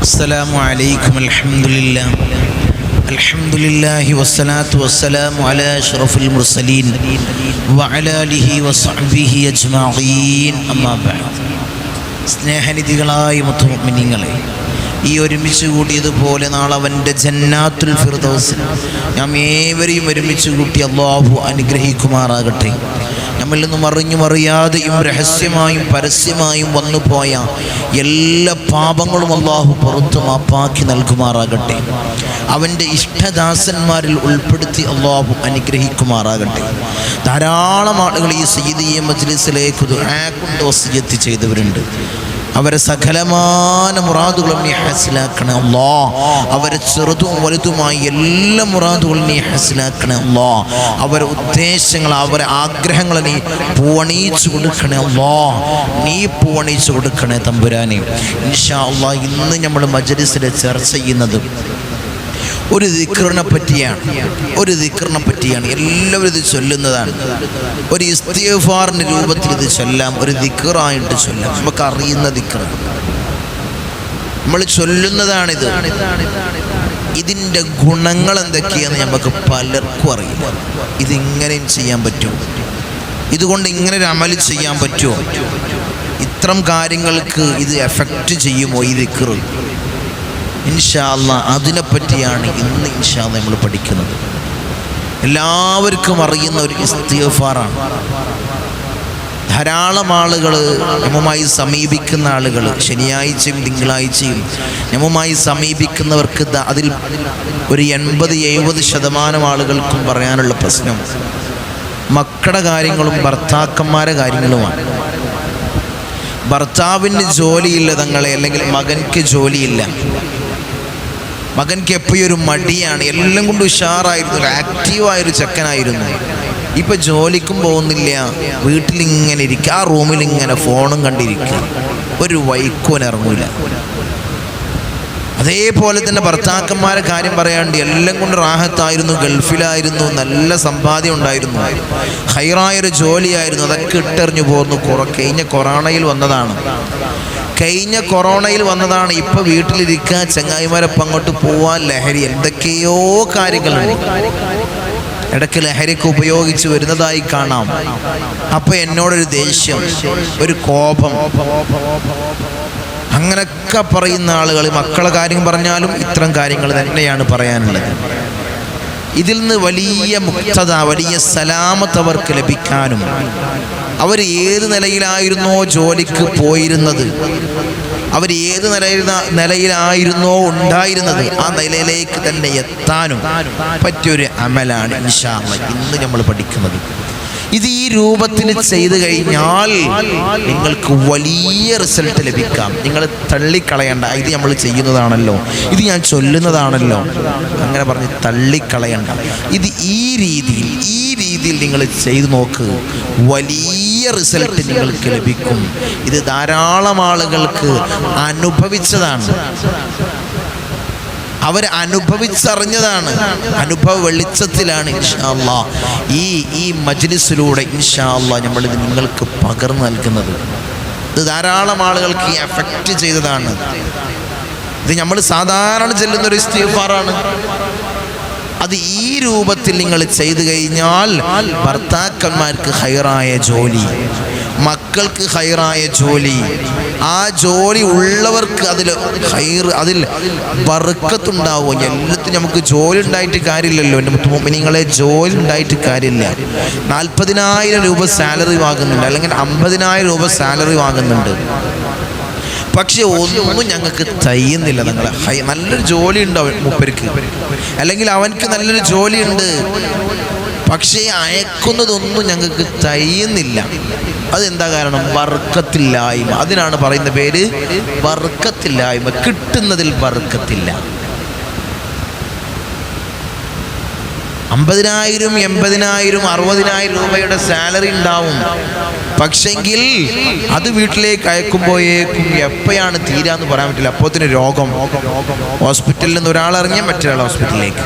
السلام عليكم الحمد لله الحمد لله والصلاة والسلام على أشرف المرسلين وعلى آله وصحبه أجمعين أما بعد സ്നേഹനിധികളായ മുത്തുമിനിങ്ങളെ ഈ ഒരുമിച്ച് കൂടിയതുപോലെ നാളെ അവൻ്റെ ജന്നാത്തുൽ ഫിർദൗസിൽ നാം ഏവരെയും ഒരുമിച്ച് കൂട്ടി അള്ളാഹു അനുഗ്രഹിക്കുമാറാകട്ടെ നമ്മിൽ നിന്നും അറിഞ്ഞും അറിയാതെയും രഹസ്യമായും പരസ്യമായും വന്നുപോയ എല്ലാ പാപങ്ങളും അള്ളാഹു പുറത്തു മാപ്പാക്കി നൽകുമാറാകട്ടെ. അവന്റെ ഇഷ്ടദാസന്മാരിൽ ഉൾപ്പെടുത്തി അള്ളാഹു അനുഗ്രഹിക്കുമാറാകട്ടെ. ധാരാളം ആളുകൾ ഈ സയ്യിദീയ മജ്ലിസിലേക്ക് ദുആ കൊണ്ട് വസിയത്ത് ചെയ്തവരുണ്ട്. അവരെ സകലമാന മുറാദുകളും നീ ഹാസിലാക്കണേ അവരെ ചെറുതും വലുതുമായി എല്ലാ മുറാദുകളും നീ ഹാസിലാക്കണേ അവരെ ഉദ്ദേശങ്ങൾ അവരെ ആഗ്രഹങ്ങൾ നീ പൂവണീച്ചു കൊടുക്കണേ അല്ലാ. നീ പൂവണീച്ചു കൊടുക്കണേ തമ്പുരാനെ. ഇൻഷാ അള്ളാ ഇന്ന് നമ്മൾ മജലിസിൽ ചർച്ച ചെയ്യുന്നത് ഒരു ദിക്റിനെ പറ്റിയാണ്. ഒരു ദിക്റിനെ പറ്റിയാണ്. എല്ലാവരും ഇത് ചൊല്ലുന്നതാണ്. ഒരു ഇസ്തിഫാറിന്റെ രൂപത്തിൽ ഇത് ചൊല്ലാം. ഒരു ദിക്റായിട്ട് ചൊല്ലാം. നമുക്ക് അറിയുന്ന ദിക്ർ നമ്മൾ ചൊല്ലുന്നതാണിത്. ഇതിന്റെ ഗുണങ്ങൾ എന്തൊക്കെയാന്ന് നമുക്ക് പലർക്കും അറിയില്ല. ഇതിങ്ങനെയും ചെയ്യാൻ പറ്റും ഇതുകൊണ്ട് ഇങ്ങനെ ഒരു അമൽ ചെയ്യാൻ പറ്റുമോ? ഇത്തരം കാര്യങ്ങൾക്ക് ഇത് എഫക്റ്റ് ചെയ്യുമോ ഈ ദിക്റ്? ഇൻഷാല്ല അതിനെപ്പറ്റിയാണ് ഇന്ന് ഇൻഷാല്ല നമ്മൾ പഠിക്കുന്നത്. എല്ലാവർക്കും അറിയുന്ന ഒരു ഇസ്തിഫാറാണ് ധാരാളം ആളുകൾ നമ്മുമായി സമീപിക്കുന്ന ആളുകൾ ശനിയാഴ്ചയും തിങ്കളാഴ്ചയും നമ്മുമായി സമീപിക്കുന്നവർക്ക് അതിൽ ഒരു എൺപത് എഴുപത് ശതമാനം ആളുകൾക്കും പറയാനുള്ള പ്രശ്നം. മക്കളുടെ കാര്യങ്ങളും ഭർത്താക്കന്മാരെ കാര്യങ്ങളുമാണ്. ഭർത്താവിന് ജോലിയില്ല തങ്ങളെ അല്ലെങ്കിൽ മകൻക്ക് ജോലിയില്ല. മകൻക്ക് എപ്പോഴും ഒരു മടിയാണ്. എല്ലാം കൊണ്ട് ഉഷാറായിരുന്നു. ആക്റ്റീവായൊരു ചെക്കനായിരുന്നു. ഇപ്പൊ ജോലിക്കും പോകുന്നില്ല. വീട്ടിലിങ്ങനെ ഇരിക്കുക ആ റൂമിൽ ഇങ്ങനെ ഫോണും കണ്ടിരിക്കുക ഒരു വൈക്കോൻ ഇറങ്ങൂല. അതേപോലെ തന്നെ ഭർത്താക്കന്മാരെ കാര്യം പറയാണ്ട് എല്ലാം കൊണ്ട് റാഹത്തായിരുന്നു. ഗൾഫിലായിരുന്നു. നല്ല സമ്പാദ്യം ഉണ്ടായിരുന്നു. ഹൈറായൊരു ജോലിയായിരുന്നു. അതൊക്കെ ഇട്ടെറിഞ്ഞു പോന്നു കുറ കഴിഞ്ഞ കൊറോണയിൽ വന്നതാണ്. കഴിഞ്ഞ കൊറോണയിൽ വന്നതാണ്. ഇപ്പൊ വീട്ടിലിരിക്കുക ചങ്ങായിമാരൊപ്പം അങ്ങോട്ട് പോവാൻ ലഹരി എന്തൊക്കെയോ കാര്യങ്ങളാണ് ഇടയ്ക്ക് ലഹരിക്ക് ഉപയോഗിച്ച് വരുന്നതായി കാണാം. അപ്പൊ എന്നോടൊരു ദേഷ്യം ഒരു കോപം. അങ്ങനൊക്കെ പറയുന്ന ആളുകൾ മക്കളെ കാര്യം പറഞ്ഞാലും ഇത്തരം കാര്യങ്ങൾ തന്നെയാണ് പറയാനുള്ളത്. ഇതിൽ നിന്ന് വലിയ മുക്തത വലിയ സലാമത്ത് അവർക്ക് ലഭിക്കാനും. അവർ ഏത് നിലയിലായിരുന്നോ ജോലിക്ക് പോയിരുന്നത്. അവർ ഏത് നിലയിൽ നിലയിലായിരുന്നോ ഉണ്ടായിരുന്നത് ആ നിലയിലേക്ക് തന്നെ എത്താനും പറ്റിയൊരു അമലാണ് ഇൻഷാ ഇന്ന് നമ്മൾ പഠിക്കുന്നത്. ഇത് ഈ രൂപത്തിന് ചെയ്തു കഴിഞ്ഞാൽ നിങ്ങൾക്ക് വലിയ റിസൾട്ട് ലഭിക്കാം. നിങ്ങൾ തള്ളിക്കളയണ്ട. ഇത് നമ്മൾ ചെയ്യുന്നതാണല്ലോ. ഇത് ഞാൻ ചൊല്ലുന്നതാണല്ലോ. അങ്ങനെ പറഞ്ഞ് തള്ളിക്കളയണ്ട. ഇത് ഈ രീതിയിൽ ഈ രീതിയിൽ നിങ്ങൾ ചെയ്തു നോക്ക്. വലിയ റിസൾട്ട് നിങ്ങൾക്ക് ലഭിക്കും. ഇത് ധാരാളം ആളുകൾക്ക് അനുഭവിച്ചതാണ്. അവർ അനുഭവിച്ചറിഞ്ഞതാണ്. അനുഭവ വെളിച്ചത്തിലാണ് ഇൻഷാല്ല ഈ ഈ മജ്ലിസിലൂടെ ഇൻഷാല്ല നമ്മളിത് നിങ്ങൾക്ക് പകർന്നു നൽകുന്നത്. ഇത് ധാരാളം ആളുകൾക്ക് ഈ എഫക്റ്റ് ചെയ്തതാണ്. ഇത് നമ്മൾ സാധാരണ ചെല്ലുന്ന ഒരു ഇസ്തിഫാറാണ് അത് ഈ രൂപത്തിൽ നിങ്ങൾ ചെയ്തു കഴിഞ്ഞാൽ ഭർത്താക്കന്മാർക്ക് ഹയറായ ജോലി. മക്കൾക്ക് ഹൈറായ ജോലി. ആ ജോലി ഉള്ളവർക്ക് അതിൽ ഹൈർ അതിൽ ബറുക്കത്തുണ്ടാവും എല്ലാത്തിനും നമുക്ക് ജോലി ഉണ്ടായിട്ട് കാര്യമില്ലല്ലോ. എന്റെ നിങ്ങളെ ജോലി ഉണ്ടായിട്ട് കാര്യമില്ല. നാൽപ്പതിനായിരം രൂപ സാലറി വാങ്ങുന്നുണ്ട്. അല്ലെങ്കിൽ അമ്പതിനായിരം രൂപ സാലറി വാങ്ങുന്നുണ്ട്. പക്ഷെ ഒന്നും ഞങ്ങൾക്ക് തയ്യുന്നില്ല നിങ്ങളെ. നല്ലൊരു ജോലി ഉണ്ട് മൂപ്പർക്ക്. അല്ലെങ്കിൽ അവനക്ക് നല്ലൊരു ജോലിയുണ്ട് പക്ഷേ അയക്കുന്നതൊന്നും ഞങ്ങൾക്ക് തയ്യുന്നില്ല. അതെന്താ കാരണം? വർക്കത്തില്ലായ്മ. അതിനാണ് പറയുന്ന പേര് വർക്കത്തില്ലായ്മ. കിട്ടുന്നതിൽ വർക്കത്തില്ല. അമ്പതിനായിരം എൺപതിനായിരം അറുപതിനായിരം രൂപയുടെ സാലറി ഉണ്ടാവും. പക്ഷെങ്കിൽ അത് വീട്ടിലേക്ക് അയക്കുമ്പോഴേക്കും എപ്പോഴാണ് തീരാന്ന് പറയാൻ പറ്റില്ല. അപ്പോത്തിന് രോഗം. ഹോസ്പിറ്റലിൽ നിന്ന് ഒരാൾ ഇറങ്ങിയ മറ്റൊരാൾ ഹോസ്പിറ്റലിലേക്ക്.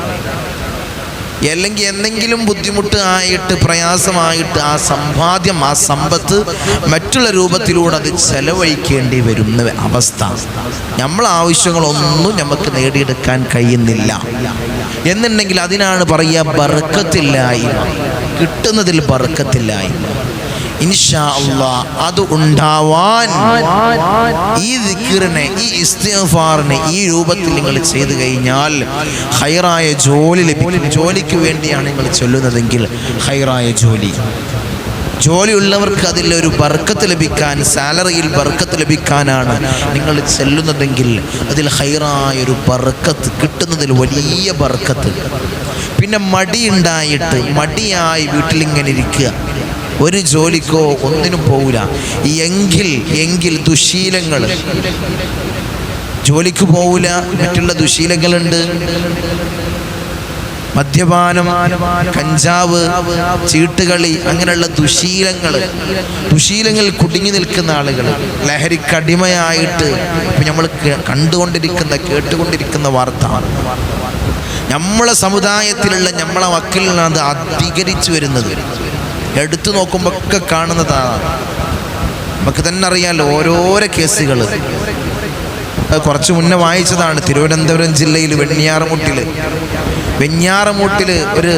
അല്ലെങ്കിൽ എന്തെങ്കിലും ബുദ്ധിമുട്ട് ആയിട്ട് പ്രയാസമായിട്ട് ആ സമ്പാദ്യം ആ സമ്പത്ത് മറ്റുള്ള രൂപത്തിലൂടെ അത് ചെലവഴിക്കേണ്ടി വരുന്ന അവസ്ഥ. നമ്മൾ ആവശ്യങ്ങളൊന്നും നമുക്ക് നേടിയെടുക്കാൻ കഴിയുന്നില്ല. എന്നുണ്ടെങ്കിൽ അതിനാണ് പറയുക ബർക്കത്തില്ലായ്മ. കിട്ടുന്നതിൽ ബർക്കത്തില്ലായ്മ. ഇൻഷാ അള്ളാ അത് ഉണ്ടാവാൻ ഈ ദിക്കറിനെ ഈ ഇസ്തിഗ്ഫാറിനെ ഈ രൂപത്തിൽ നിങ്ങൾ ചെയ്തു കഴിഞ്ഞാൽ ഹൈറായ ജോലി ലഭിക്കും. ജോലിക്ക് വേണ്ടിയാണ് നിങ്ങൾ ചൊല്ലുന്നതെങ്കിൽ ഹൈറായ ജോലി. ജോലിയുള്ളവർക്ക് ഒരു ബർക്കത്ത് ലഭിക്കാൻ സാലറിയിൽ ബർക്കത്ത് ലഭിക്കാനാണ് നിങ്ങൾ ചെല്ലുന്നതെങ്കിൽ അതിൽ ഹൈറായ ഒരു ബർക്കത്ത് കിട്ടുന്നതിൽ വലിയ ബർക്കത്ത്. പിന്നെ മടിയുണ്ടായിട്ട് മടിയായി വീട്ടിലിങ്ങനെ ഇരിക്കുക. ഒരു ജോലിക്കോ ഒന്നിനും പോവില്ല. എങ്കിൽ എങ്കിൽ ദുശീലങ്ങൾ. ജോലിക്ക് പോവില്ല മറ്റുള്ള ദുശീലങ്ങളുണ്ട്. മദ്യപാനം കഞ്ചാവ് ചീട്ടുകളി അങ്ങനെയുള്ള ദുശീലങ്ങൾ. ദുശീലങ്ങളിൽ കുടുങ്ങി നിൽക്കുന്ന ആളുകൾ. ലഹരിക്കടിമയായിട്ട് ഇപ്പം നമ്മൾ കണ്ടുകൊണ്ടിരിക്കുന്ന കേട്ടുകൊണ്ടിരിക്കുന്ന വാർത്ത. നമ്മളെ സമുദായത്തിലുള്ള നമ്മളെ മക്കളിൽ അത് അധികരിച്ചു വരുന്നത്. എടുത്തു നോക്കുമ്പോൾ ഒക്കെ കാണുന്നതാണ് നമുക്ക് തന്നെ അറിയാമല്ലോ ഓരോരോ കേസുകൾ അത് കുറച്ച് മുന്നേ വായിച്ചതാണ് തിരുവനന്തപുരം ജില്ലയിൽ വെണ്ണിയാറമുട്ടിൽ വെഞ്ഞാറമൂട്ടിൽ ഒരു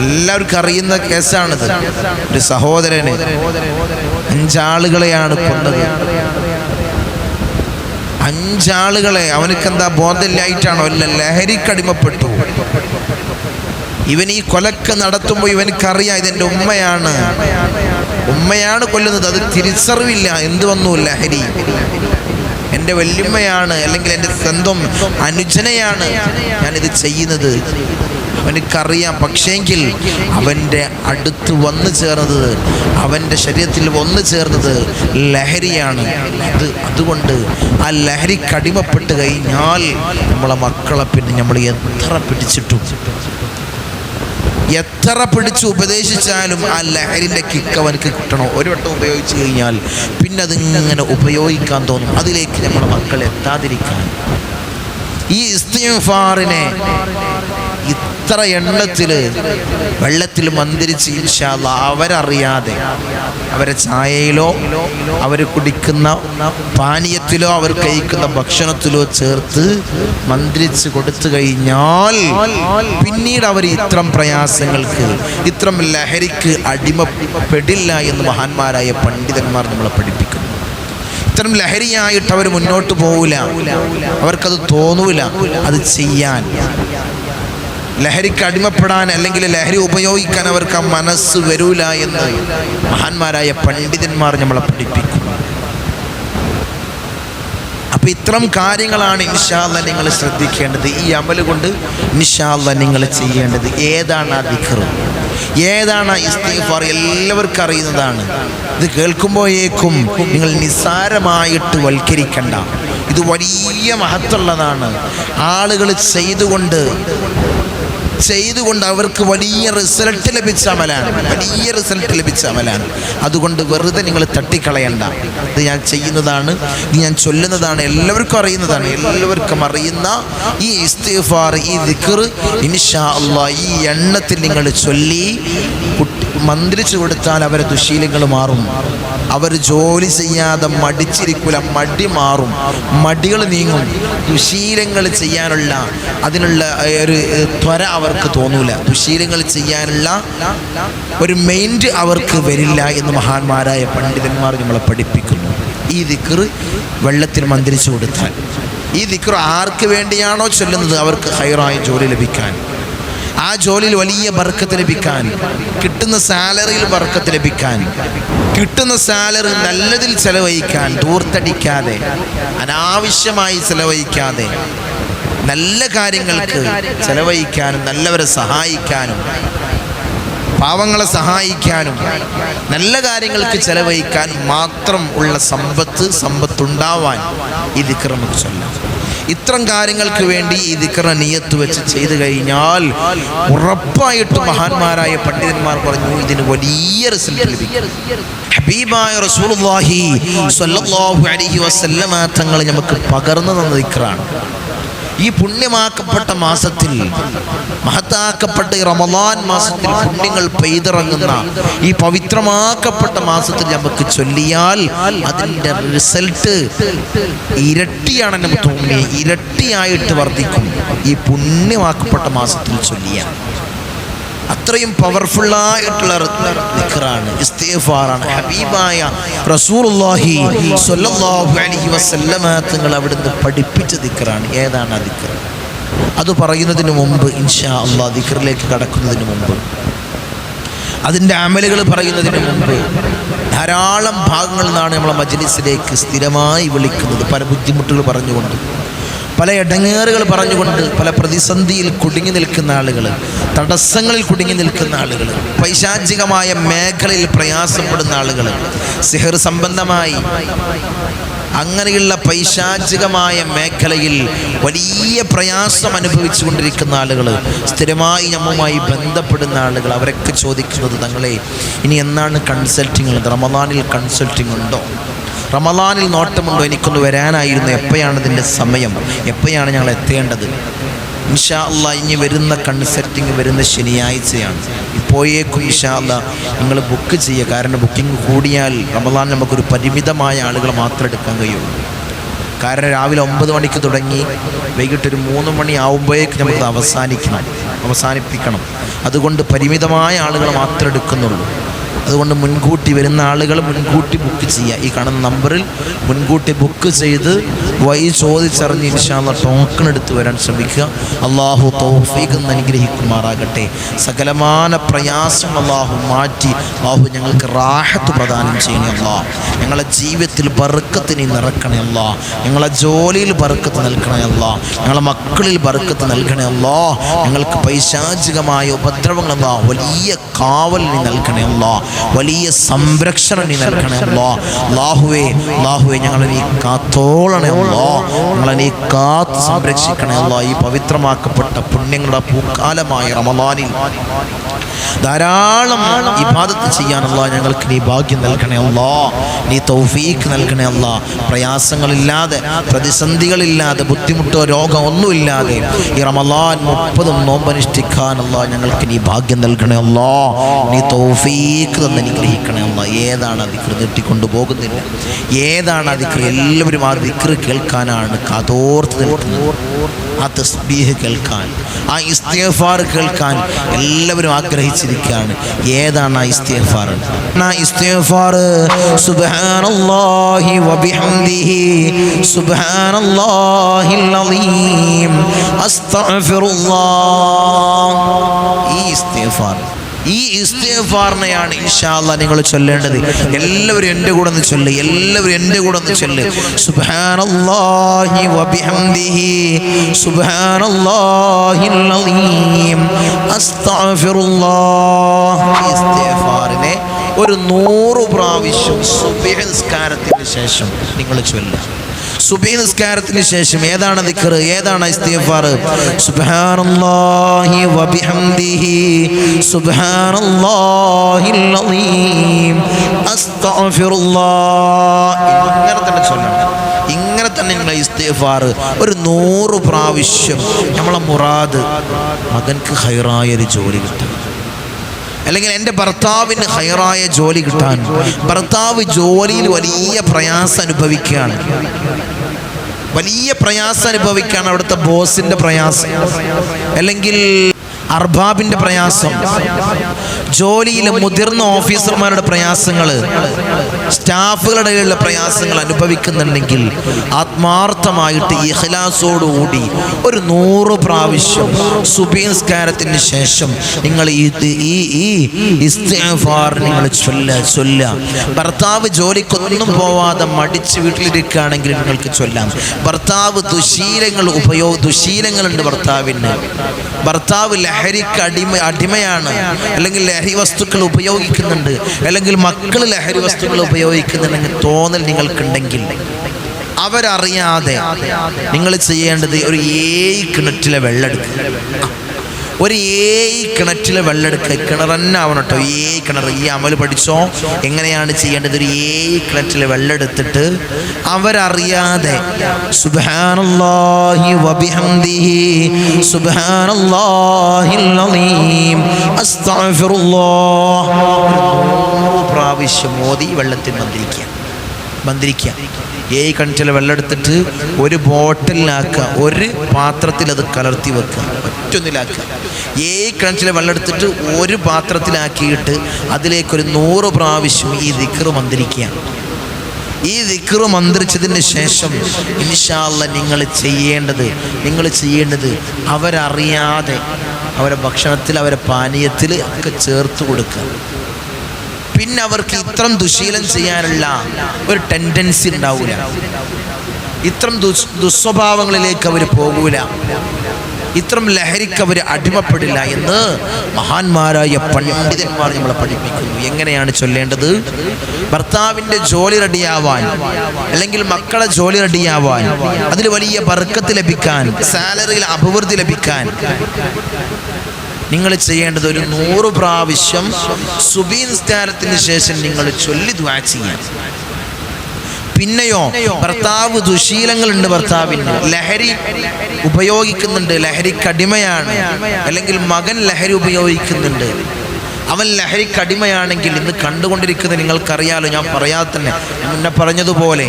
എല്ലാവർക്കും അറിയുന്ന കേസാണിത്. ഒരു സഹോദരന് അഞ്ചാളുകളെയാണ് കൊന്നത്. അഞ്ചാളുകളെ അവനക്കെന്താ ബോധമില്ലായിട്ടാണോ? അല്ല ലഹരിക്കടിമപ്പെട്ടു ഇവൻ ഈ കൊലക്ക് നടത്തുമ്പോൾ ഇവനക്കറിയാം ഇതെന്റെ ഉമ്മയാണ്. ഉമ്മയാണ് കൊല്ലുന്നത്. അത് തിരിച്ചറിവില്ല. എന്ത് വന്നു? ലഹരി. എന്റെ വല്യമ്മയാണ് അല്ലെങ്കിൽ എന്റെ സ്വന്തം അനുജനയാണ് ഞാനിത് ചെയ്യുന്നത്. അവനക്കറിയാം. പക്ഷേങ്കിൽ അവന്റെ അടുത്ത് വന്നു ചേർന്നത് അവന്റെ ശരീരത്തിൽ വന്നു ചേർന്നത് ലഹരിയാണ്. അത് അതുകൊണ്ട് ആ ലഹരി കടിമപ്പെട്ട് കഴിഞ്ഞാൽ നമ്മളെ മക്കളെ പിന്നെ നമ്മൾ എത്ര പിടിച്ചിട്ടും എത്ര പിടിച്ച് ഉപദേശിച്ചാലും ആ ലഹരിന്റെ കിക്ക് അവനക്ക് കിട്ടണോ. ഒരു വട്ടം ഉപയോഗിച്ച് കഴിഞ്ഞാൽ പിന്നെ അതിങ്ങനെ ഉപയോഗിക്കാൻ തോന്നും. അതിലേക്ക് നമ്മുടെ മക്കൾ എത്താതിരിക്കാൻ. ഈ ഇസ്തിഫാറിനെ ഇത്ര എണ്ണത്തിൽ വെള്ളത്തിൽ മന്ദിരിച്ച് ഇൻഷാല്ല അവരറിയാതെ അവരെ ചായയിലോ അവർ കുടിക്കുന്ന പാനീയത്തിലോ അവർ കഴിക്കുന്ന ഭക്ഷണത്തിലോ ചേർത്ത് മന്ത്രിച്ച് കൊടുത്തു കഴിഞ്ഞാൽ പിന്നീട് അവർ ഇത്തരം പ്രയാസങ്ങൾക്ക് ഇത്തരം ലഹരിക്ക് അടിമപ്പെടില്ല എന്ന് മഹാന്മാരായ പണ്ഡിതന്മാർ നമ്മളെ പഠിപ്പിക്കുന്നു. ഇത്തരം ലഹരിയായിട്ട് അവർ മുന്നോട്ട് പോവില്ല. അവർക്കത് തോന്നൂല. അത് ചെയ്യാൻ ലഹരിക്ക് അടിമപ്പെടാൻ അല്ലെങ്കിൽ ലഹരി ഉപയോഗിക്കാൻ അവർക്ക് ആ മനസ്സ് വരൂല എന്ന് മഹാന്മാരായ പണ്ഡിതന്മാർ നമ്മളെ പഠിപ്പിക്കും. അപ്പൊ ഇത്തരം കാര്യങ്ങളാണ് ഇൻഷാല്ല നിങ്ങൾ ശ്രദ്ധിക്കേണ്ടത്. ഈ അമൽ കൊണ്ട് ഇൻഷാല്ല നിങ്ങൾ ചെയ്യേണ്ടത്. ഏതാണ് ആ ദിഖർ ഏതാണ് ആ ഇസ്തിഗ്ഫാർ? എല്ലാവർക്കും അറിയുന്നതാണ്. ഇത് കേൾക്കുമ്പോഴേക്കും നിങ്ങൾ നിസ്സാരമായിട്ട് വൽക്കരിക്കണ്ട. ഇത് വലിയ മഹത്തുള്ളതാണ് ആളുകൾ ചെയ്തുകൊണ്ട് ചെയ്തുകൊണ്ട് അവർക്ക് വലിയ റിസൾട്ട് ലഭിച്ച അമലാണ്. വലിയ റിസൾട്ട് ലഭിച്ച അമലാണ്. അതുകൊണ്ട് വെറുതെ നിങ്ങൾ തട്ടിക്കളയണ്ട. ഇത് ഞാൻ ചെയ്യുന്നതാണ് ഇത് ഞാൻ ചൊല്ലുന്നതാണ് എല്ലാവർക്കും അറിയുന്നതാണ് എല്ലാവർക്കും അറിയുന്ന ഈ ഇസ്തിഫാർ ഈ ദിക്കർ ഇൻഷാ അള്ളാ ഈ എണ്ണത്തിൽ നിങ്ങൾ ചൊല്ലി മന്ത്രിച്ചു കൊടുത്താൽ അവരെ ദുശീലങ്ങൾ മാറും. അവർ ജോലി ചെയ്യാതെ മടിച്ചിരിക്കൂല മടി മാറും. മടികൾ നീങ്ങും. ദുശീലങ്ങൾ ചെയ്യാനുള്ള അതിനുള്ള ഒരു ത്വര അവർക്ക് തോന്നൂല. ദുശീലങ്ങൾ ചെയ്യാനുള്ള ഒരു മൈൻഡ് അവർക്ക് വരില്ല എന്ന് മഹാന്മാരായ പണ്ഡിതന്മാർ നമ്മളെ പഠിപ്പിക്കുന്നു. ഈ ദിക്കർ വെള്ളത്തിൽ മന്ത്രിച്ചു കൊടുത്താൽ. ഈ ദിക്കർ ആർക്ക് വേണ്ടിയാണോ ചൊല്ലുന്നത്? അവർക്ക് ഹൈറായ ജോലി ലഭിക്കാൻ. ആ ജോലിയിൽ വലിയ ബർക്കത്ത് ലഭിക്കാൻ കിട്ടുന്ന സാലറിയിൽ ബർക്കത്ത് ലഭിക്കാൻ കിട്ടുന്ന സാലറി നല്ലതിൽ ചെലവഴിക്കാൻ ദൂർത്തടിക്കാതെ അനാവശ്യമായി ചെലവഴിക്കാതെ നല്ല കാര്യങ്ങൾക്ക് ചെലവഴിക്കാനും നല്ലവരെ സഹായിക്കാനും പാവങ്ങളെ സഹായിക്കാനും നല്ല കാര്യങ്ങൾക്ക് ചെലവഴിക്കാൻ മാത്രം ഉള്ള സമ്പത്ത് സമ്പത്തുണ്ടാവാൻ ഈ ദിക്ർ നമുക്ക് ചൊല്ലാം. ഇത്തരം കാര്യങ്ങൾക്ക് വേണ്ടി ഈ ദിക്കറ നിയത്ത് വെച്ച് ചെയ്തു കഴിഞ്ഞാൽ ഉറപ്പായിട്ടും മഹാന്മാരായ പണ്ഡിതന്മാർ പറഞ്ഞു ഇതിന് വലിയ റിസൾട്ട് ലഭിക്കും. ഹബീബായ റസൂലുള്ളാഹി സ്വല്ലല്ലാഹു അലൈഹി വസല്ലമ തങ്ങൾ നമുക്ക് പകർന്നു തന്ന ദിക്റാണ് ഈ പുണ്യമാക്കപ്പെട്ട മാസത്തിൽ മഹത്താക്കപ്പെട്ട ഈ റമദാൻ മാസത്തിൽ പുണ്യങ്ങൾ പെയ്തിറങ്ങുന്ന ഈ പവിത്രമാക്കപ്പെട്ട മാസത്തിൽ നമുക്ക് ചൊല്ലിയാൽ അതിന്റെ റിസൾട്ട് ഇരട്ടിയാണ് നമുക്ക് തോന്നിയത് ഇരട്ടിയായിട്ട് വർദ്ധിക്കും. ഈ പുണ്യമാക്കപ്പെട്ട മാസത്തിൽ ചൊല്ലിയാൽ. അത്രയും പവർഫുള്ളായിട്ടുള്ള ഇസ്തിഗ്ഫാറാണ്. ഹബീബായ റസൂലുള്ളാഹി സ്വല്ലല്ലാഹു അലൈഹി വസല്ലമ തങ്ങൾ അവിടുന്ന് പഠിപ്പിച്ച ദിക്റാണ്. ഏതാണ് ആ ദിക്ർ അത് പറയുന്നതിന് മുമ്പ് ഇൻഷാ അള്ളാഹ് ദിക്റിലേക്ക് കടക്കുന്നതിന് മുമ്പ് അതിന്റെ അമലുകൾ പറയുന്നതിന് മുമ്പ് ധാരാളം ഭാഗങ്ങളിൽ നിന്നാണ് നമ്മളെ മജ്ലിസിലേക്ക് സ്ഥിരമായി വിളിക്കുന്നത്. പല ബുദ്ധിമുട്ടുകൾ പറഞ്ഞുകൊണ്ട് പല ഇടങ്ങേറുകൾ പറഞ്ഞുകൊണ്ട് പല പ്രതിസന്ധിയിൽ കുടുങ്ങി നിൽക്കുന്ന ആളുകൾ തടസ്സങ്ങളിൽ കുടുങ്ങി നിൽക്കുന്ന ആളുകൾ പൈശാചികമായ മേഖലയിൽ പ്രയാസപ്പെടുന്ന ആളുകൾ സിഹർ സംബന്ധമായി അങ്ങനെയുള്ള പൈശാചികമായ മേഖലയിൽ വലിയ പ്രയാസം അനുഭവിച്ചു കൊണ്ടിരിക്കുന്ന ആളുകൾ സ്ഥിരമായി നമ്മുമായി ബന്ധപ്പെടുന്ന ആളുകൾ അവരൊക്കെ ചോദിക്കുന്നത് തങ്ങളെ ഇനി എന്നാണ് കൺസൾട്ടിങ് ഉള്ളത്? റമദാനിൽ കൺസൾട്ടിങ് ഉണ്ടോ? റമദാനിൽ നോട്ടമുണ്ടോ? എനിക്കൊന്ന് വരാനായിരുന്നു. എപ്പോഴാണ് ഇതിന്റെ സമയം? എപ്പോഴാണ് ഞങ്ങൾ എത്തേണ്ടത്? ഇൻഷാ അല്ല ഇനി വരുന്ന കൺസൾട്ടിങ് വരുന്ന ശനിയാഴ്ചയാണ്. ഇപ്പോഴേക്കും ഇൻഷാ അല്ല നിങ്ങൾ ബുക്ക് ചെയ്യുക. കാരണം ബുക്കിംഗ് കൂടിയാൽ റമദാൻ നമുക്കൊരു പരിമിതമായ ആളുകൾ മാത്രം എടുക്കാൻ കഴിയുള്ളൂ. കാരണം രാവിലെ ഒമ്പത് മണിക്ക് തുടങ്ങി വൈകിട്ട് ഒരു മൂന്ന് മണി ആവുമ്പോഴേക്ക് നമുക്ക് അവസാനിക്കണം അവസാനിപ്പിക്കണം. അതുകൊണ്ട് പരിമിതമായ ആളുകൾ മാത്രം എടുക്കുന്നുള്ളൂ. അതുകൊണ്ട് മുൻകൂട്ടി വരുന്ന ആളുകൾ മുൻകൂട്ടി ബുക്ക് ചെയ്യുക. ഈ കാണുന്ന നമ്പറിൽ മുൻകൂട്ടി ബുക്ക് ചെയ്ത് വഴി ചോദിച്ചറിഞ്ഞ് ഇൻഷാല്ല ടോക്കൺ എടുത്ത് വരാൻ ശ്രമിക്കുക. അള്ളാഹു തോഫീഖ് എന്ന് അനുഗ്രഹിക്കുമാറാകട്ടെ. സകലമാന പ്രയാസം അള്ളാഹു മാറ്റി. അള്ളാഹു ഞങ്ങൾക്ക് റാഹത്ത് പ്രദാനം ചെയ്യണേ അല്ലാ. ഞങ്ങളെ ജീവിതത്തിൽ ബർക്കത്തിന് നിറക്കണേ അല്ലാ. ഞങ്ങളെ ജോലിയിൽ ബർക്കത്ത് നൽകണേ അല്ലാ. ഞങ്ങളെ മക്കളിൽ ബർക്കത്ത് നൽകണേ അല്ലാ. ഞങ്ങൾക്ക് പൈശാചികമായ ഉപദ്രവങ്ങൾ വലിയ കാവൽ നൽകണേ അല്ലാ. വലിയ സംരക്ഷണം നീ നൽകണേ അല്ലാ. അല്ലാഹുവേ അല്ലാഹുവേ ഞങ്ങളെ നീ കാത്തോളണേ അല്ലാ. ഞങ്ങളെ നീ കാത്ത് സംരക്ഷിക്കണേ അല്ലാ. ഈ പവിത്രമാക്കപ്പെട്ട പുണ്യങ്ങളുടെ പൂക്കാലമായ റമദാനിൽ ധാരാളം ഇബാദത്ത് ചെയ്യാനുള്ള ഞങ്ങൾക്ക് നീ ഭാഗ്യം നൽകണേ അല്ലാ. നീ തൗഫീഖ് നൽകണേ അല്ലാ. പ്രയാസങ്ങളില്ലാതെ പ്രതിസന്ധികളില്ലാതെ ബുദ്ധിമുട്ടോ രോഗം ഒന്നുമില്ലാതെ ഈ റമലാൻ മുപ്പതും നോമ്പനുഷ്ഠിക്കാനുള്ള ഞങ്ങൾക്ക് നീ ഭാഗ്യം നൽകണേ അല്ലാ. നീ തൗഫീഖ് തന്നെ അനുഗ്രഹിക്കണേ അല്ലാ ഏതാണ് ആ ദിക്ർ നീട്ടിക്കൊണ്ടു പോകുന്നില്ല ഏതാണ് ദിക്ർ എല്ലാവരും ആ ദിക്ർ കേൾക്കാനാണ് കാതോർത്ത് നിൽക്കുന്നത്? ആ തസ്ബീഹ് കേൾക്കാൻ ആ ഇസ്തിഗ്ഫാർ കേൾക്കാൻ എല്ലാവരും ആഗ്രഹിച്ചിരിക്കുകയാണ്. ഏതാണ് ആ ഇസ്തിഗ്ഫാർ? ആ ഇസ്തേഫാർ സുബ്ഹാനല്ലാഹി വബിഹംദിഹി സുബ്ഹാനല്ലാഹിൽ അസ്തഗ്ഫിറുല്ലാഹ്. ഈ ഇസ്തിഗ്ഫാർ ഈ ഇസ്തേഫാറിനെയാണ് ഇൻഷാല്ല നിങ്ങൾ ചൊല്ലേണ്ടത്. എല്ലാവരും എന്റെ കൂടെ ഒന്ന് ചൊല്ല് എല്ലാവരും എന്റെ കൂടെ ഒന്ന് ചൊല്ല്. സുബ്ഹാനല്ലാഹി വബിഹംദിഹി സുബ്ഹാനല്ലാഹിൽ അലീം അസ്തഗ്ഫിറുല്ലാഹ്. ഈ ഇസ്തിഗ്ഫാറിനെ ഒരു നൂറ് പ്രാവശ്യം സുബ്ഹ് നിസ്കാരത്തിന് ശേഷം നിങ്ങൾ ചൊല്ലുക. സുബഹി നിസ്കാരത്തിന് ശേഷം ഏതാണ് ദിക്കർ ഏതാണ് സുബ്ഹാനല്ലാഹി വബിഹംദിഹി അസ്തഗ്ഫിറുല്ലാഹ്. ഇങ്ങനെ തന്നെ ചൊല്ലണം. ഇങ്ങനെ ഇസ്തിഗ്ഫാർ. ഒരു നൂറ് പ്രാവശ്യം നമ്മളെ മുറാദ് മകൻക്ക് ഹൈറായ ഒരു ജോലി കിട്ടണം. അല്ലെങ്കിൽ എന്റെ ഭർത്താവിന് ഹയറായ ജോലി കിട്ടാൻ ഭർത്താവ് ജോലിയിൽ വലിയ പ്രയാസം അനുഭവിക്കുകയാണ്. വലിയ പ്രയാസം അനുഭവിക്കുകയാണ് അവിടുത്തെ ബോസിന്റെ പ്രയാസം. അല്ലെങ്കിൽ അർബാബിന്റെ പ്രയാസം. ജോലിയിലെ മുതിർന്ന ഓഫീസർമാരുടെ പ്രയാസങ്ങൾ സ്റ്റാഫുകളുടെ ഇടയിലുള്ള പ്രയാസങ്ങൾ അനുഭവിക്കുന്നുണ്ടെങ്കിൽ ആത്മാർത്ഥമായിട്ട് ഇഹ്ലാസോടുകൂടി ഒരു നൂറ് പ്രാവശ്യം സുബീൻസ്കാരത്തിന് ശേഷം നിങ്ങൾ ഈ ഈ നിങ്ങൾ ചൊല്ല ചൊല്ല. ഭർത്താവ് ജോലിക്കൊന്നും പോവാതെ മടിച്ച് വീട്ടിലിരിക്കുകയാണെങ്കിൽ നിങ്ങൾക്ക് ചൊല്ലാം. ഭർത്താവ് ദുശീലങ്ങൾ ഉപയോഗ ദുശീലങ്ങളുണ്ട് ഭർത്താവിന്. ഭർത്താവ് ലഹരിക്ക് അടിമ അടിമയാണ്. അല്ലെങ്കിൽ ലഹരി വസ്തുക്കൾ ഉപയോഗിക്കുന്നുണ്ട്. അല്ലെങ്കിൽ മക്കൾ ലഹരി വസ്തുക്കൾ ഉപയോഗിക്കുന്നുണ്ടെങ്കിൽ തോന്നൽ നിങ്ങൾക്കുണ്ടെങ്കിൽ അവരറിയാതെ നിങ്ങൾ ചെയ്യേണ്ടത് ഒരു ഏഴ് കിണറ്റിലെ വെള്ളം എടുക്കുക ഒരു ഏഴ് കിണറ്റിലെ വെള്ളം എടുക്കുക കിണർ തന്നെ ആവണം കേട്ടോ ഏഴ് കിണർ ഈ അമൽ പഠിച്ചോ. എങ്ങനെയാണ് ചെയ്യേണ്ടത്? ഒരു ഏഴ് കിണറ്റിലെ വെള്ളം എടുത്തിട്ട് അവരറിയാതെ വബിഹംദിഹി അസ്തഗ്ഫിറുല്ലാഹ്. പ്രാവശ്യം മോദി വെള്ളത്തിൽ മന്ത്രിക്കുക. മന്ത്രിക്കുക. ഏഴ് കണിച്ചിലെ വെള്ളം എടുത്തിട്ട് ഒരു ബോട്ടിലാക്കുക. ഒരു പാത്രത്തിൽ അത് കലർത്തി വെക്കുക. ഒറ്റൊന്നിലാക്കുക ഏഴ് കണിച്ചിലെ വെള്ളം എടുത്തിട്ട് ഒരു പാത്രത്തിലാക്കിയിട്ട് അതിലേക്കൊരു നൂറ് പ്രാവശ്യം ഈ ദിക്കറ് മന്ത്രിക്കുക. ഈ ദിക്റ് മന്ത്രിച്ചതിന് ശേഷം ഇൻഷാല്ല നിങ്ങൾ ചെയ്യേണ്ടത് നിങ്ങൾ ചെയ്യേണ്ടത് അവരറിയാതെ അവരെ ഭക്ഷണത്തിൽ അവരെ പാനീയത്തിൽ ഒക്കെ ചേർത്ത് കൊടുക്കുക. പിന്നെ അവർക്ക് ഇത്രം ദുശീലം ചെയ്യാനുള്ള ഒരു ടെൻഡൻസി ഉണ്ടാവില്ല ഇത്രം ദുസ്വഭാവങ്ങളിലേക്ക് അവർ പോകൂല. ഇത്രം ലഹരിക്ക് അവർ അടിമപ്പെടില്ല എന്ന് മഹാന്മാരായ പണ്ഡിതന്മാർ നമ്മളെ പഠിപ്പിക്കുന്നു. എങ്ങനെയാണ് ചൊല്ലേണ്ടത്? ഭർത്താവിന്റെ ജോലി റെഡിയാവാൻ അല്ലെങ്കിൽ മക്കളെ ജോലി റെഡിയാവാൻ അതിൽ വലിയ ബർക്കത്ത് ലഭിക്കാൻ സാലറിയിൽ അഭിവൃദ്ധി ലഭിക്കാൻ നിങ്ങൾ ചെയ്യേണ്ടത് ഒരു നൂറ് പ്രാവശ്യം സുബീൻസ്കാരത്തിന് ശേഷം നിങ്ങൾ ചൊല്ലി ദ്വാ ചെയ്യാൻ. പിന്നെയോ ഭർത്താവ് ദുശീലങ്ങളുണ്ട് ഭർത്താവിന്. ലഹരി ഉപയോഗിക്കുന്നുണ്ട് ലഹരി കടിമയാണ്. അല്ലെങ്കിൽ മകൻ ലഹരി ഉപയോഗിക്കുന്നുണ്ട്. അവൻ ലഹരി കടിമയാണെങ്കിൽ ഇന്ന് കണ്ടുകൊണ്ടിരിക്കുന്നത് നിങ്ങൾക്കറിയാലോ ഞാൻ പറയാതെ തന്നെ മുന്നേ പറഞ്ഞതുപോലെ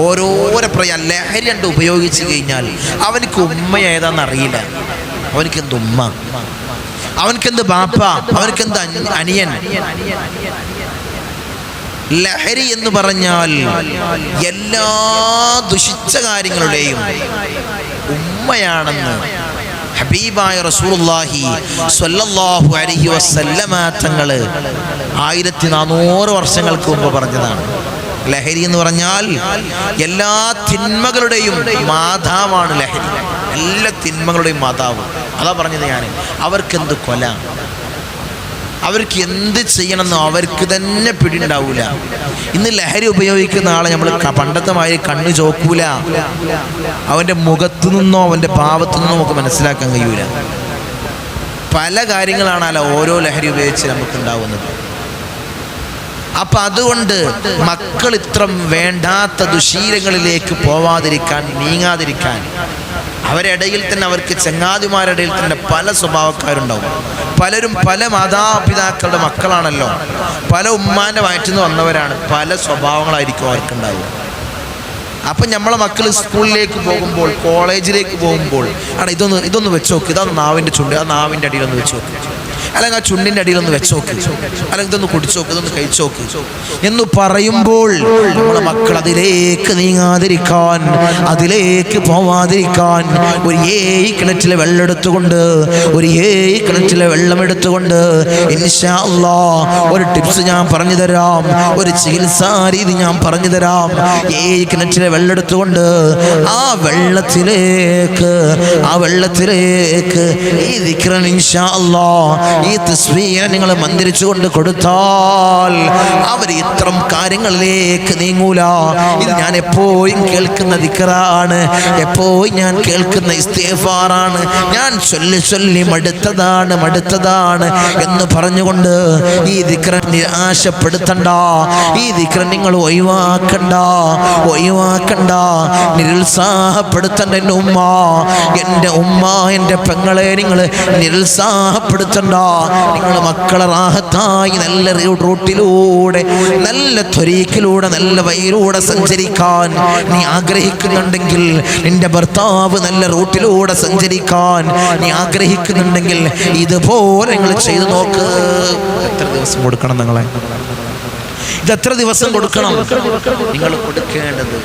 ഓരോരോ പ്രയാ ലഹരി കണ്ട് ഉപയോഗിച്ചു കഴിഞ്ഞാൽ അവനക്ക് ഉമ്മ ഏതാണെന്ന് അറിയില്ല. അവനക്ക് എന്തുമ്മ? അവനക്കെന്ത് ബാപ്പ? അവനക്കെന്ത് അനിയൻ? ലഹരി എന്ന് പറഞ്ഞാൽ എല്ലാ ദുഷിച്ച കാര്യങ്ങളുടെയും ഉമ്മയാണെന്ന് ഹബീബായ റസൂലുള്ളാഹി സ്വല്ലല്ലാഹു അലൈഹി വസല്ലമ ആയിരത്തി നാനൂറ് വർഷങ്ങൾക്ക് മുമ്പ് പറഞ്ഞതാണ്. ലഹരി എന്ന് പറഞ്ഞാൽ എല്ലാ തിന്മകളുടെയും മാതാവാണ് ലഹരി. എല്ലാ തിന്മകളുടെയും മാതാവ്. അതാ പറഞ്ഞത് ഞാൻ. അവർക്കെന്ത് കൊല? അവർക്ക് എന്ത് ചെയ്യണമെന്നോ അവർക്ക് തന്നെ പിടിണ്ടാവൂല ഇന്ന് ലഹരി ഉപയോഗിക്കുന്ന ആളെ നമ്മൾ പണ്ടത്തെ മാതിരി കണ്ണു ചോക്കൂല. അവന്റെ മുഖത്തു നിന്നോ അവന്റെ പാവത്തു നിന്നോ നമുക്ക് മനസ്സിലാക്കാൻ കഴിയൂല. പല കാര്യങ്ങളാണല്ലോ ഓരോ ലഹരി ഉപയോഗിച്ച് നമുക്ക് ഉണ്ടാവുന്നത് അപ്പൊ അതുകൊണ്ട് മക്കൾ ഇത്രം വേണ്ടാത്ത ദുശീലങ്ങളിലേക്ക് പോവാതിരിക്കാൻ നീങ്ങാതിരിക്കാൻ അവരിടയിൽ തന്നെ അവർക്ക് ചങ്ങാതിമാരുടെ ഇടയിൽ തന്നെ പല സ്വഭാവക്കാരുണ്ടാവും. പലരും പല മാതാപിതാക്കളുടെ മക്കളാണല്ലോ. പല ഉമ്മാന്റെ വയറ്റിൽ നിന്ന് വന്നവരാണ്. പല സ്വഭാവങ്ങളായിരിക്കും അവർക്കുണ്ടാവുക. അപ്പം നമ്മളെ മക്കൾ സ്കൂളിലേക്ക് പോകുമ്പോൾ കോളേജിലേക്ക് പോകുമ്പോൾ ആണ് ഇതൊന്ന് ഇതൊന്ന് വെച്ച് നോക്ക്. ഇതാണ് നാവിന്റെ ചുണ്ട് ആ നാവിന്റെ അടിയിലൊന്ന് വെച്ച് നോക്ക്. അല്ലെങ്കിൽ ആ ചുണ്ടിന്റെ അടിയിലൊന്ന് വെച്ച് വെച്ചോക്ക് അല്ലെങ്കിൽ ഇതൊന്ന് കുടിച്ചു നോക്ക് ഇതൊന്ന് കഴിച്ചു നോക്ക് എന്ന് പറയുമ്പോൾ നമ്മളെ മക്കൾ അതിലേക്ക് നീങ്ങാതിരിക്കാൻ അതിലേക്ക് പോവാതിരിക്കാൻ ഒരു ഏഴ് കിണറ്റിലെ വെള്ളം എടുത്തുകൊണ്ട് ഒരു ഏഴ് കിണറ്റിലെ വെള്ളം എടുത്തുകൊണ്ട് ഒരു ടിപ്സ് ഞാൻ പറഞ്ഞു തരാം ഒരു ചികിത്സാ രീതി ഞാൻ പറഞ്ഞു തരാം. ഏഴ് കിണറ്റിലെ വെള്ളം എടുത്തുകൊണ്ട് ആ വെള്ളത്തിലേക്ക് ആ വെള്ളത്തിലേക്ക് ഈ ദിക്റൻ ഇൻഷാ അല്ലാ ഈ തസ്ബീഹ നിങ്ങൾ മന്ദിരിച്ചു കൊണ്ട് കൊടുത്താൽ അവർ ഇത്തരം കാര്യങ്ങളിലേക്ക് നീങ്ങൂല. ഇത് ഞാൻ എപ്പോഴും കേൾക്കുന്ന ദിക്കറാണ്. എപ്പോഴും ഞാൻ കേൾക്കുന്ന ഇസ്തേഫാറാണ് ഞാൻ ചൊല്ലി ചൊല്ലി മടുത്തതാണ് മടുത്തതാണ് എന്ന് പറഞ്ഞുകൊണ്ട് ഈ ദിക്കറ നിരാശപ്പെടുത്തണ്ട. ഈ ദിക്കറ നിങ്ങൾ ഒഴിവാക്കണ്ട. ഒഴിവാക്കണ്ട. നിരുത്സാഹപ്പെടുത്തണ്ട എന്റെ ഉമ്മ. എന്റെ ഉമ്മ എന്റെ പെങ്ങളെ നിങ്ങൾ നിരുത്സാഹപ്പെടുത്തണ്ട. നിങ്ങൾ മക്കളെ റാഹത്തായി നല്ല റൂട്ടിലൂടെ നല്ല ത്വരീക്കിലൂടെ നല്ല വഴിയിലൂടെ സഞ്ചരിക്കാൻ നീ ആഗ്രഹിക്കുന്നുണ്ടെങ്കിൽ നിന്റെ ഭർത്താവ് നല്ല റൂട്ടിലൂടെ സഞ്ചരിക്കാൻ നീ ആഗ്രഹിക്കുന്നുണ്ടെങ്കിൽ ഇതുപോലെ നിങ്ങൾ ചെയ്തു നോക്ക്. എത്ര ദിവസം കൊടുക്കണം നിങ്ങളെ? ഇത് എത്ര ദിവസം കൊടുക്കണം? നിങ്ങൾ കൊടുക്കേണ്ടത്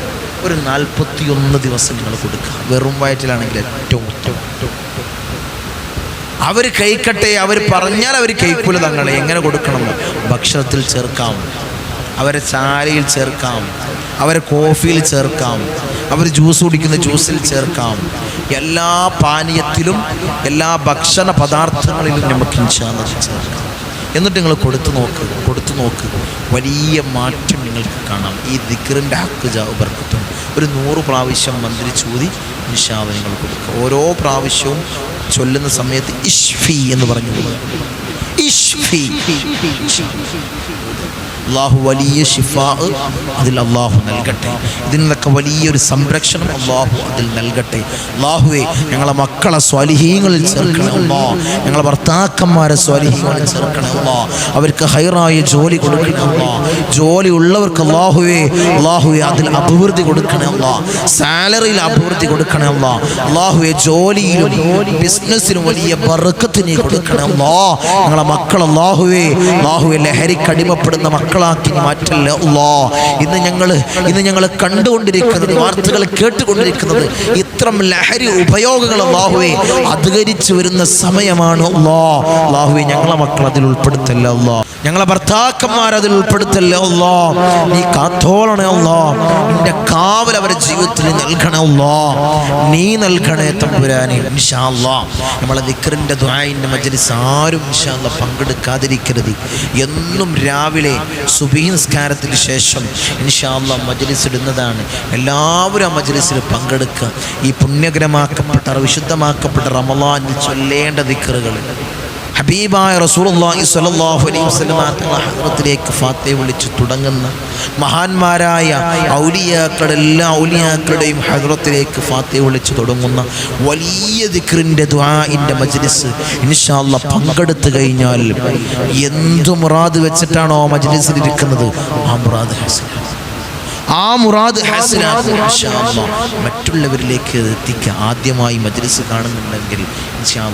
ഒരു നാൽപ്പത്തിയൊന്ന് ദിവസം നിങ്ങൾ കൊടുക്കുക. വെറും വയറ്റിലാണെങ്കിൽ ഏറ്റവും ഉത്തമം. അവർ കഴിക്കട്ടെ അവർ പറഞ്ഞാൽ അവർ കഴിക്കൂല തങ്ങളെ. എങ്ങനെ കൊടുക്കണം? ഭക്ഷണത്തിൽ ചേർക്കാം. അവരെ ചായയിൽ ചേർക്കാം. അവരെ കോഫിയിൽ ചേർക്കാം. അവർ ജ്യൂസ് കുടിക്കുന്ന ജ്യൂസിൽ ചേർക്കാം. എല്ലാ പാനീയത്തിലും എല്ലാ ഭക്ഷണ പദാർത്ഥങ്ങളിലും നമുക്ക് ചേർക്കാം. എന്നിട്ട് നിങ്ങൾ കൊടുത്തു നോക്ക് കൊടുത്തു നോക്ക്. വലിയ മാറ്റം നിങ്ങൾക്ക് കാണാം. ഈ ദിക്കറിന്റെ ഹക്ക് ബർക്കത്തും ഒരു നൂറ് പ്രാവശ്യം മന്ത്രിച്ചൂതി നിശാവ് നിങ്ങൾ കൊടുക്കുക. ഓരോ പ്രാവശ്യവും ചൊല്ലുന്ന സമയത്ത് ഇഷ്ഫി എന്ന് പറഞ്ഞു അള്ളാഹു വലിയ ഷിഫാ അതിൽ അള്ളാഹു നൽകട്ടെ. ഇതിൽ നിന്നൊക്കെ വലിയൊരു സംരക്ഷണം അള്ളാഹു അതിൽ നൽകട്ടെ. അള്ളാഹുവെ ഞങ്ങളെ മക്കളെ സ്വാലിഹീങ്ങളിൽ ചേർക്കണമല്ലോ ഞങ്ങളെ ഭർത്താക്കന്മാരെ സ്വാലിഹീങ്ങളിൽ ചേർക്കണമല്ലോ അവർക്ക് ഹൈറായ ജോലി കൊടുക്കണമല്ലോ ജോലി ഉള്ളവർക്ക് അള്ളാഹുവെ അള്ളാഹുവെ അതിൽ അഭിവൃദ്ധി കൊടുക്കണമല്ലോ സാലറിയിൽ അഭിവൃദ്ധി കൊടുക്കണമല്ലോ അള്ളാ അള്ളാഹുവെ ജോലിയിലും ബിസിനസ്സിലും വലിയ ബറുക്കത്തിനെ കൊടുക്കണമല്ലോ ഞങ്ങളെ മക്കൾ അള്ളാഹുവെ അള്ളാഹുവെ ലഹരിക്ക് അടിമപ്പെടുന്ന മക്കളാക്കി മാറ്റല്ല അള്ളാ ഇന്ന് ഞങ്ങൾ ഇന്ന് ഞങ്ങൾ കണ്ടുകൊണ്ടിരിക്കുന്നത് വാർത്തകൾ കേട്ടുകൊണ്ടിരിക്കുന്നത് ഇത്തരം ലഹരി ഉപയോഗങ്ങൾ അള്ളാഹുവെ അധികരിച്ചു വരുന്ന സമയമാണ് അള്ളാ അള്ളാഹുവെ ഞങ്ങളെ മക്കൾ അതിൽ ഉൾപ്പെടുത്തല്ല അള്ളാ ഞങ്ങളെ ഭർത്താക്കന്മാർ അതിൽ ഉൾപ്പെടുത്തല്ല നീ കാത്തോളണേ അള്ളാ. നിന്റെ കാവൽ അവരുടെ ജീവിതത്തിൽ നൽകണേ അള്ളാ. നീ നൽകണേ തമ്പുരാനെ നമ്മളെ ദിക്കറിന്റെ ദ്വായിന്റെ മജ്ലിസ് ആരും ഇൻഷാ അള്ളാ പങ്കെടുക്കാതിരിക്കരുത്. എന്നും രാവിലെ സുബഹി നിസ്കാരത്തിന് ശേഷം ഇൻഷാല്ല മജ്ലിസ് ഇടുന്നതാണ്. എല്ലാവരും ആ മജ്ലിസിൽ പങ്കെടുക്കുക. ഈ പുണ്യകരമാക്കപ്പെട്ട വിശുദ്ധമാക്കപ്പെട്ട റമലാനിൽ ചൊല്ലേണ്ട ദിക്കറുകൾ ഹബീബായ റസൂലുള്ളാഹി സ്വല്ലല്ലാഹു അലൈഹി ഹദ്റത്തിലേക്ക് ഫാത്തിഹ വിളിച്ച് തുടങ്ങുന്ന മഹാന്മാരായ ഔലിയാക്കളുടെ ഔലിയാക്കളുടെയും ഹദ്റത്തിലേക്ക് ഫാത്തെ വിളിച്ച് തുടങ്ങുന്ന വലിയ ദിക്റിന്റെ ദ്വാഇന്റെ മജ്ലിസ് ഇൻഷാല്ല പങ്കെടുത്തു കഴിഞ്ഞാൽ എന്തു മുറാദ് വെച്ചിട്ടാണോ മജ്ലിസിൽ ഇരിക്കുന്നത്? ആ മുറാദ് ഹാസിലാണ് ആ മുറാദ്. മറ്റുള്ളവരിലേക്ക് എത്തിക്കുക. ആദ്യമായി മജ്ലിസ് കാണുന്നുണ്ടെങ്കിൽ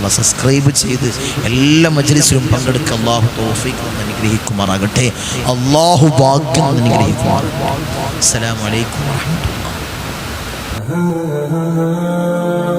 സബ്സ്ക്രൈബ് ചെയ്ത് എല്ലാ മജ്ലിസിലും പങ്കെടുക്കുക അള്ളാഹു തോഫിക്ക് എന്ന് അനുഗ്രഹിക്കുമാറാകട്ടെ. അള്ളാഹു ഭാഗ്യം എന്ന് അനുഗ്രഹിക്കുമാറാകട്ടെ. അസ്സലാമു അലൈക്കും വറഹ്മത്തുള്ളാഹി.